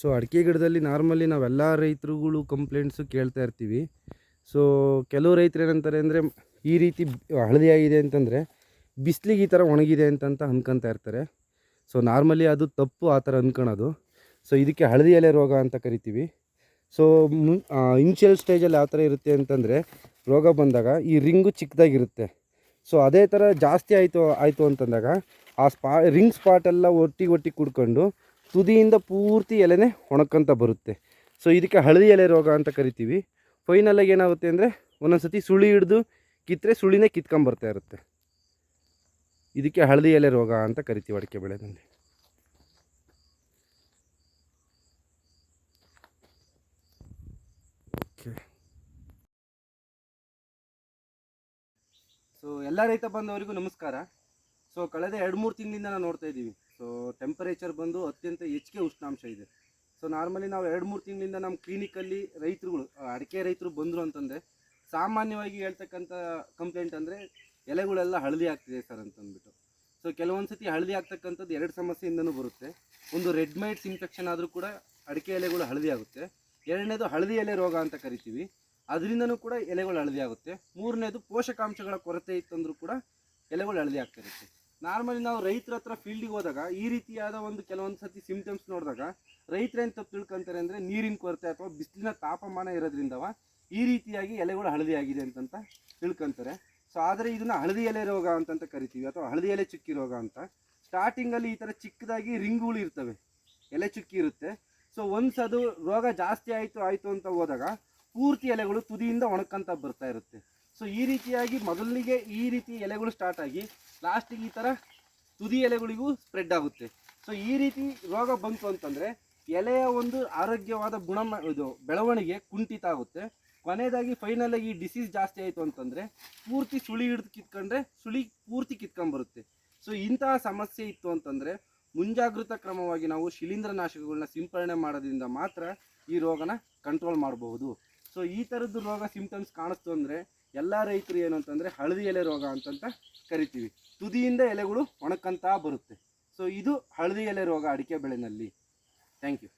So ಅಡಿಕೆ ಗಿಡದಲ್ಲಿ normally ನಾವೆಲ್ಲ ರೈತರುಗಳು ಕಂಪ್ಲೇಂಟ್ಸು ಕೇಳ್ತಾ ಇರ್ತೀವಿ. ಸೊ ಕೆಲವು ರೈತರು ಏನಂತಾರೆ ಅಂದರೆ ಈ ರೀತಿ ಹಳದಿ ಆಗಿದೆ ಅಂತಂದರೆ ಬಿಸಿಲಿಗೆ ಈ ಥರ ಒಣಗಿದೆ ಅಂತಂತ ಅಂದ್ಕೊತಾ ಇರ್ತಾರೆ. ಸೊ ನಾರ್ಮಲಿ ಅದು ತಪ್ಪು ಆ ಥರ ಅಂದ್ಕೊಳೋದು ಸೊ ಇದಕ್ಕೆ ಹಳದಿ ಎಲೆ ರೋಗ ಅಂತ ಕರಿತೀವಿ. ಸೊ ಮುನ್ ಇನಿಷಿಯಲ್ ಸ್ಟೇಜಲ್ಲಿ ಯಾವ ಥರ ಇರುತ್ತೆ ಅಂತಂದರೆ ರೋಗ ಬಂದಾಗ ಈ ರಿಂಗು ಚಿಕ್ಕದಾಗಿರುತ್ತೆ. ಸೊ ಅದೇ ಥರ ಜಾಸ್ತಿ ಆಯಿತು ಆಯಿತು ಅಂತಂದಾಗ ಆ ಸ್ಪಾ, ರಿಂಗ್ ಸ್ಪಾಟೆಲ್ಲ ಒಟ್ಟಿ ಒಟ್ಟಿಗೆ ಒಟ್ಟಿಗೆ ಕುಡ್ಕೊಂಡು ತುದಿಯಿಂದ ಪೂರ್ತಿ ಎಲೆನೇ ಒಣಕ್ಕಂತ ಬರುತ್ತೆ. ಸೊ ಇದಕ್ಕೆ ಹಳದಿ ಎಲೆ ರೋಗ ಅಂತ ಕರಿತೀವಿ. ಫೈನಲಾಗಿ ಏನಾಗುತ್ತೆ ಅಂದರೆ ಒಂದೊಂದು ಸತಿ ಸುಳಿ ಹಿಡಿದು ಕಿತ್ತರೆ ಸುಳಿನೇ ಕಿತ್ಕೊಂಬರ್ತಾ ಇರುತ್ತೆ. ಇದಕ್ಕೆ ಹಳದಿ ಎಲೆ ರೋಗ ಅಂತ ಕರಿತೀವಿ ಅಡಿಕೆ ಬೆಳೆದಲ್ಲಿ ಸೊ ಎಲ್ಲ ರೈತ ಬಂದವರಿಗೂ ನಮಸ್ಕಾರ. ಸೊ ಕಳೆದ ಎರಡು ಮೂರು ತಿಂಗಳಿಂದ ನಾವು ನೋಡ್ತಾ ಇದ್ದೀವಿ. ಸೊ ಟೆಂಪರೇಚರ್ ಬಂದು ಅತ್ಯಂತ ಹೆಚ್ಚಿಗೆ ಉಷ್ಣಾಂಶ ಇದೆ. ಸೊ ನಾರ್ಮಲಿ ನಾವು ಎರಡು ಮೂರು ತಿಂಗಳಿಂದ ನಮ್ಮ ಕ್ಲಿನಿಕಲ್ಲಿ ರೈತರುಗಳು ಅಡಿಕೆ ರೈತರು ಬಂದರು ಅಂತಂದರೆ, ಸಾಮಾನ್ಯವಾಗಿ ಹೇಳ್ತಕ್ಕಂಥ ಕಂಪ್ಲೇಂಟ್ ಅಂದರೆ ಎಲೆಗಳೆಲ್ಲ ಹಳದಿ ಆಗ್ತಿದೆ ಸರ್ ಅಂತಂದ್ಬಿಟ್ಟು. ಸೊ ಕೆಲವೊಂದು ಸತಿ ಹಳದಿ ಆಗ್ತಕ್ಕಂಥದ್ದು ಎರಡು ಸಮಸ್ಯೆಯಿಂದನೂ ಬರುತ್ತೆ. ಒಂದು ರೆಡ್ ಮೈಟ್ಸ್ ಇನ್ಫೆಕ್ಷನ್ ಆದರೂ ಕೂಡ ಅಡಿಕೆ ಎಲೆಗಳು ಹಳದಿ ಆಗುತ್ತೆ. ಎರಡನೇದು ಹಳದಿ ಎಲೆ ರೋಗ ಅಂತ ಕರಿತೀವಿ. ಅದರಿಂದನೂ ಕೂಡ ಎಲೆಗಳು ಹಳದಿ ಆಗುತ್ತೆ. ಮೂರನೇದು ಪೋಷಕಾಂಶಗಳ ಕೊರತೆ ಇತ್ತಂದ್ರೂ ಕೂಡ ಎಲೆಗಳು ಹಳದಿ ಆಗ್ತಿರುತ್ತೆ ನಾರ್ಮಲಿ ನಾವು ರೈತರ ಹತ್ರ ಫೀಲ್ಡಿಗೆ ಹೋದಾಗ, ಈ ರೀತಿಯಾದ ಒಂದು ಕೆಲವೊಂದು ಸತಿ ಸಿಂಪ್ಟಮ್ಸ್ ನೋಡಿದಾಗ ರೈತರೇನು ತಪ್ಪು ತಿಳ್ಕೊಂತಾರೆ ಅಂದರೆ ನೀರಿನ ಕೊರತೆ ಅಥವಾ ಬಿಸಿಲಿನ ತಾಪಮಾನ ಇರೋದ್ರಿಂದವ ಈ ರೀತಿಯಾಗಿ ಎಲೆಗಳು ಹಳದಿ ಆಗಿದೆ ಅಂತಂತ ತಿಳ್ಕೊಂತಾರೆ. ಸೊ ಆದರೆ ಇದನ್ನು ಹಳದಿ ಎಲೆ ರೋಗ ಅಂತಂತ ಕರಿತೀವಿ ಅಥವಾ ಹಳದಿ ಎಲೆ ಚುಕ್ಕಿ ರೋಗ ಅಂತ. ಸ್ಟಾರ್ಟಿಂಗಲ್ಲಿ ಈ ಥರ ಚಿಕ್ಕದಾಗಿ ರಿಂಗುಗಳು ಇರ್ತವೆ, ಎಲೆ ಚುಕ್ಕಿ ಇರುತ್ತೆ. ಸೊ ಒನ್ಸ್ ಅದು ರೋಗ ಜಾಸ್ತಿ ಆಯಿತು ಆಯಿತು ಅಂತ ಹೋದಾಗ ಪೂರ್ತಿ ಎಲೆಗಳು ತುದಿಯಿಂದ ಒಣಕಂತ ಬರ್ತಾ ಇರುತ್ತೆ. ಸೊ ಈ ರೀತಿಯಾಗಿ ಮೊದಲಿಗೆ ಈ ರೀತಿ ಎಲೆಗಳು ಸ್ಟಾರ್ಟ್ ಆಗಿ ಲಾಸ್ಟಿಗೆ ಈ ಥರ ತುದಿ ಎಲೆಗಳಿಗೂ ಸ್ಪ್ರೆಡ್ ಆಗುತ್ತೆ. ಸೊ ಈ ರೀತಿ ರೋಗ ಬಂತು ಅಂತಂದರೆ ಎಲೆಯ ಒಂದು ಆರೋಗ್ಯವಾದ ಗುಣಮ, ಇದು ಬೆಳವಣಿಗೆ ಕುಂಠಿತ ಆಗುತ್ತೆ. ಕೊನೆಯದಾಗಿ ಫೈನಲಾಗಿ ಈ ಡಿಸೀಸ್ ಜಾಸ್ತಿ ಆಯಿತು ಅಂತಂದರೆ ಪೂರ್ತಿ ಸುಳಿ ಹಿಡಿದು ಕಿತ್ಕೊಂಡ್ರೆ ಸುಳಿ ಪೂರ್ತಿ ಕಿತ್ಕೊಂಡ್ಬರುತ್ತೆ. ಸೊ ಇಂತಹ ಸಮಸ್ಯೆ ಇತ್ತು ಅಂತಂದರೆ ಮುಂಜಾಗೃತ ಕ್ರಮವಾಗಿ ನಾವು ಶಿಲೀಂಧ್ರನಾಶಕಗಳನ್ನ ಸಿಂಪರಣೆ ಮಾಡೋದ್ರಿಂದ ಮಾತ್ರ ಈ ರೋಗನ ಕಂಟ್ರೋಲ್ ಮಾಡಬಹುದು. ಸೊ ಈ ಥರದ್ದು ರೋಗ ಸಿಂಪ್ಟಮ್ಸ್ ಕಾಣಿಸ್ತು ಅಂದರೆ ಎಲ್ಲ ರೈತರು ಏನು ಅಂತಂದರೆ ಹಳದಿ ಎಲೆ ರೋಗ ಅಂತಂತ ಕರಿತೀವಿ. ತುದಿಯಿಂದ ಎಲೆಗಳು ಒಣಕಂತ ಬರುತ್ತೆ. ಸೊ ಇದು ಹಳದಿ ಎಲೆ ರೋಗ ಅಡಿಕೆ ಬೆಳೆನಲ್ಲಿ. Thank you